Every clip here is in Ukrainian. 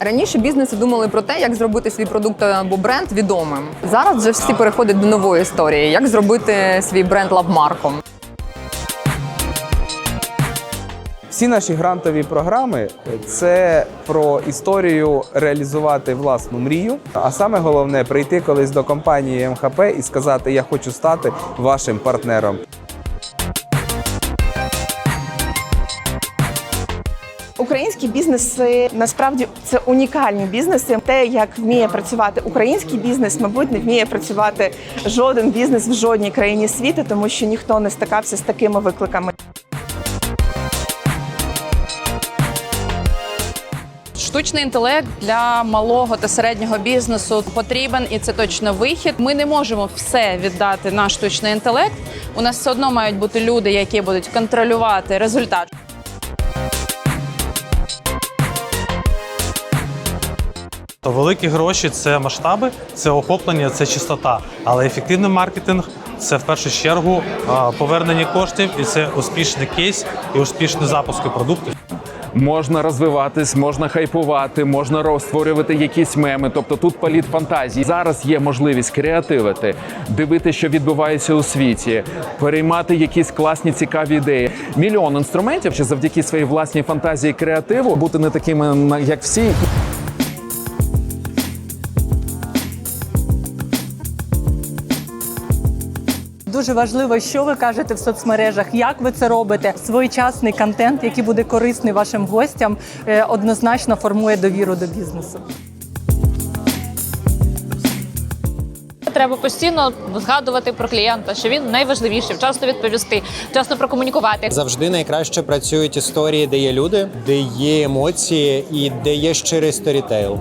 Раніше бізнеси думали про те, як зробити свій продукт або бренд відомим. Зараз вже всі переходять до нової історії, як зробити свій бренд лавмарком. Всі наші грантові програми це про історію реалізувати власну мрію. А саме головне прийти колись до компанії МХП і сказати: Я хочу стати вашим партнером. Українські бізнеси насправді це унікальні бізнеси. Те, як вміє працювати український бізнес, мабуть, не вміє працювати жоден бізнес в жодній країні світу, тому що ніхто не стикався з такими викликами. Штучний інтелект для малого та середнього бізнесу потрібен, і це точно вихід. Ми не можемо все віддати на штучний інтелект. У нас все одно мають бути люди, які будуть контролювати результат. Великі гроші це масштаби, це охоплення, це чистота. Але ефективний маркетинг це в першу чергу повернення коштів, і це успішний кейс і успішний запуск продукту. Можна розвиватись, можна хайпувати, можна створювати якісь меми. Тобто тут політ фантазії. Зараз є можливість креативити, дивитися, що відбувається у світі, переймати якісь класні цікаві ідеї. Мільйон інструментів, що завдяки своїй власній фантазії креативу бути не такими, як всі. Дуже важливо, що ви кажете в соцмережах, як ви це робите. Своєчасний контент, який буде корисний вашим гостям, е, однозначно формує довіру до бізнесу. Треба постійно згадувати про клієнта, що він найважливіший, вчасно відповісти, вчасно прокомунікувати. Завжди найкраще працюють історії, де є люди, де є емоції і де є щирий сторітейл.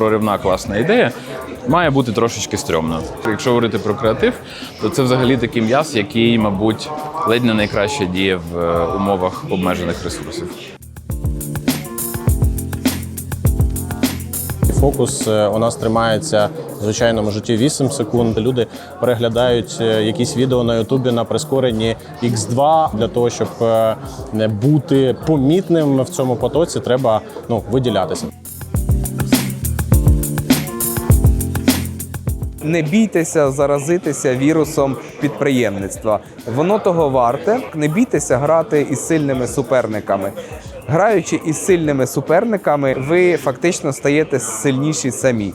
Проривна класна ідея. Має бути трошечки стрьомно. Якщо говорити про креатив, то це взагалі такий м'яз, який, мабуть, ледь не найкраще діє в е, умовах обмежених ресурсів. Фокус е, у нас тримається в звичайному житті 8 секунд. Люди переглядають е, якісь відео на Ютубі на прискоренні X2. Для того, щоб не бути помітним в цьому потоці, треба ну, виділятися. Не бійтеся заразитися вірусом підприємництва. Воно того варте. Не бійтеся грати із сильними суперниками. Граючи із сильними суперниками, ви фактично стаєте сильніші самі.